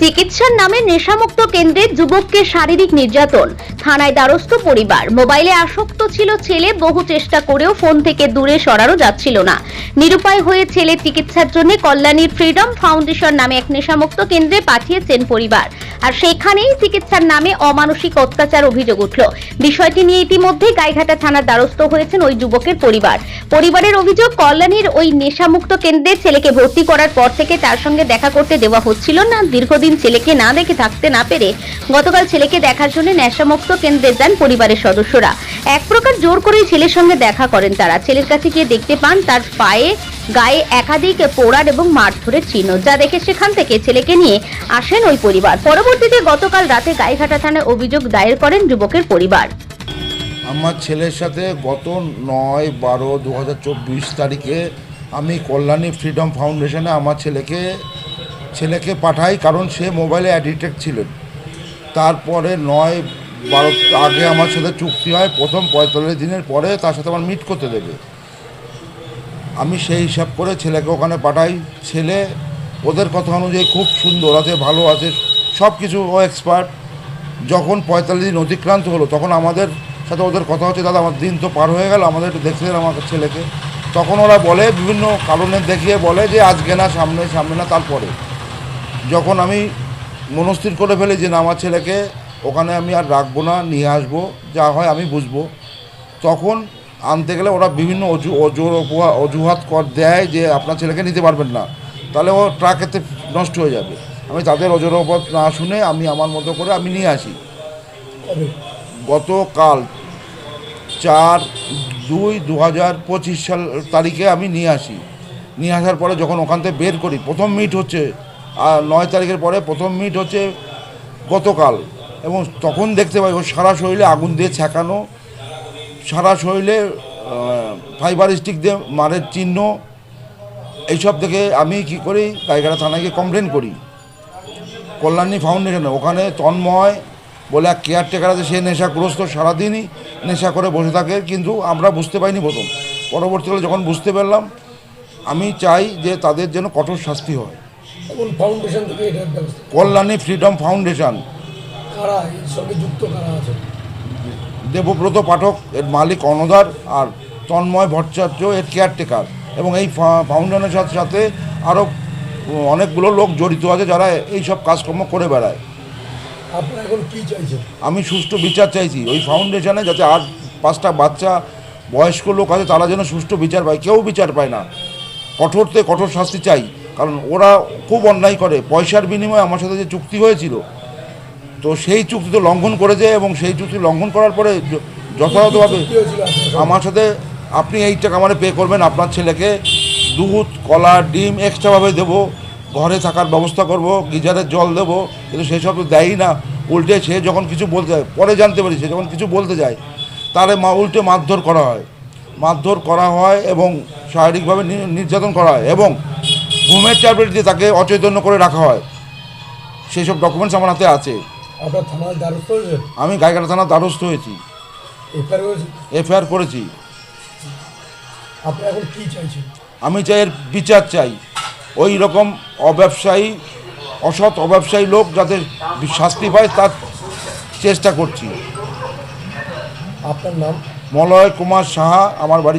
চিকিৎসার নামে নেশামুক্ত কেন্দ্রে যুবককে শারীরিক নির্যাতন। থানায় দ্বারস্থ পরিবার। মোবাইলে আসক্ত ছিল ছেলে, বহু চেষ্টা করেও ফোন থেকে দূরে সরানো যাচ্ছিল না। নিরুপায় হয়ে ছেলে চিকিৎসার জন্য কল্যাণীর ফ্রিডম ফাউন্ডেশন নামে এক নেশামুক্ত কেন্দ্রে পাঠিয়েছেন পরিবার। আর সেখানেই চিকিৎসার নামে অমানসিক অত্যাচার অভিযোগ উঠল। বিষয়টি নিয়ে ইতিমধ্যে গাইঘাটা থানার দ্বারস্থ হয়েছেন ওই যুবকের পরিবার। পরিবারের অভিযোগ, কল্যাণীর ওই নেশামুক্ত কেন্দ্রে ছেলেকে ভর্তি করার পর থেকে তার সঙ্গে দেখা করতে দেওয়া হচ্ছিল না। দীর্ঘদিন ছেলেকে না দেখে থাকতে না পেরে গতকাল ছেলেকে দেখার জন্য নেশামুক্ত কেন্দ্রে যান পরিবারের সদস্যরা। এক প্রকার জোর করেই ছেলের সঙ্গে দেখা করেন তারা। ছেলের কাছে গিয়ে দেখতে পান তার পায়ে, গায়ে একাধিক পোড়ার এবং মারধরের চিহ্ন, যা দেখে সেখান থেকে ছেলেকে নিয়ে আসেন ওই পরিবার। পরবর্তীতে গতকাল রাতে গাইঘাটা থানায় অভিযোগ দায়ের করেন যুবকের পরিবার। আমার ছেলের সাথে গত নয় বারো দু তারিখে আমি কল্যাণী ফ্রিডম ফাউন্ডেশনে আমার ছেলেকে ছেলেকে পাঠাই, কারণ সে মোবাইলে অ্যাডিক্টেড ছিলেন। তারপরে নয়, বারো, আগে আমার সাথে চুক্তি হয়, প্রথম পঁয়তাল্লিশ দিনের পরে তার সাথে আমার মিট করতে দেবে। আমি সেই হিসাব করে ছেলেকে ওখানে পাঠাই। ছেলে, ওদের কথা অনুযায়ী খুব সুন্দর আছে, ভালো আছে সব কিছু ও এক্সপার্ট যখন পঁয়তাল্লিশ দিন অতিক্রান্ত হলো, তখন আমাদের সাথে ওদের কথা হচ্ছে, দাদা, আমার দিন তো পার হয়ে গেল, আমাদের একটু দেখতে দেন আমার ছেলেকে। তখন ওরা বলে, বিভিন্ন কারণে দেখিয়ে বলে যে, আজকে না, সামনে সামনে না, তারপরে। যখন আমি মনস্থির করে ফেলি যে না, আমার ছেলেকে ওখানে আমি আর রাখব না, নিয়ে আসব, যা হয় আমি বুঝব। তখন আনতে গেলে ওরা বিভিন্ন অজু, অজুর অজুহাত কর দেয় যে আপনার ছেলেকে নিতে পারবেন না। তাহলে ও ট্রাকেতে নষ্ট হয়ে যাবে। আমি তাদের অজুর উপর না শুনে আমি আমার মতো করে আমি নিয়ে আসি। গতকাল চার দুই দু হাজার পঁচিশ সাল তারিখে আমি নিয়ে আসি। নিয়ে আসার পরে যখন ওখান থেকে বের করি, প্রথম মিট হচ্ছে আর নয় তারিখের পরে প্রথম মিট হচ্ছে গতকাল। এবং তখন দেখতে পাই, ও সারা শরীরে আগুন দিয়ে ছ্যাঁকানো, সারা শরীরে ফাইবার স্টিক দিয়ে মারের চিহ্ন, এইসব দেখে আমি কি করি, গাইঘাটা থানায় গিয়ে কমপ্লেন করি। কল্যাণী ফাউন্ডেশনে ওখানে তন্ময় বলে এক কেয়ারটেকার আছে, সে নেশাগ্রস্ত সারাদিনই নেশা করে বসে থাকে, কিন্তু আমরা বুঝতে পাইনি প্রথম। পরবর্তীকালে যখন বুঝতে পারলাম, আমি চাই যে তাদের যেন কঠোর শাস্তি হয়। কোন ফাউন্ডেশন থেকে এটার ব্যবস্থা। Kalyani freedom foundation. কারা এর সঙ্গে যুক্ত কারা আছে? দেবব্রত পাঠক এর মালিক অনদার আর তন্ময় ভট্টাচার্য এর কেয়ারটেকার এবং এই ফাউন্ডেশনের সাথে সাথে আরও অনেকগুলো লোক জড়িত আছে যারা এই সব কাজকর্ম করে বেড়ায়। আপনারা এখন কি চাইছেন? আমি সুষ্ঠু বিচার চাইছি। ওই ফাউন্ডেশনে যাতে আর পাঁচটা বাচ্চা বয়স্ক লোক আছে তারা যেন সুষ্ঠু বিচার পায়। কেউ বিচার পায় না। কঠোরতে কঠোর শাস্তি চাই। কারণ ওরা খুব অন্যায় করে পয়সার বিনিময়ে আমার সাথে যে চুক্তি হয়েছিল, তো সেই চুক্তি তো লঙ্ঘন করেছে এবং সেই চুক্তি লঙ্ঘন করার পরে যথাযথভাবে? আমার সাথে আপনি এই টাকা আমার পে করবেন, আপনার ছেলেকে দুধ, কলা, ডিম এক্সট্রাভাবে দেবো, ঘরে থাকার ব্যবস্থা করব গিজারের জল দেবো, কিন্তু সেই সব তো দেয়ই না উল্টে সে যখন কিছু বলতে যায়, পরে জানতে পারি, সে যখন কিছু বলতে যায়, তারে মা উল্টে মারধর করা হয় মারধর করা হয় এবং শারীরিকভাবে নির্যাতন করা হয় এবং ঘুমের ট্যাবলেট দিয়ে তাকে অচৈতন্য করে রাখা হয়। সেই সব ডকুমেন্টস আমার হাতে আছে। আপনার থানায় দ্বারস্থ হয়েছে আমি গাইঘাটা থানার দ্বারস্থ হয়েছি। এফআইআর করেছি। আপনারা এখন কি চাইছেন? আমি চাই এর বিচার চাই। ওই রকম অব্যবসায়ী অসৎ অব্যবসায়ী লোক যাতে শাস্তি পায় তার চেষ্টা করছি। আপনার নাম? মলয় কুমার সাহা আমার বাড়ি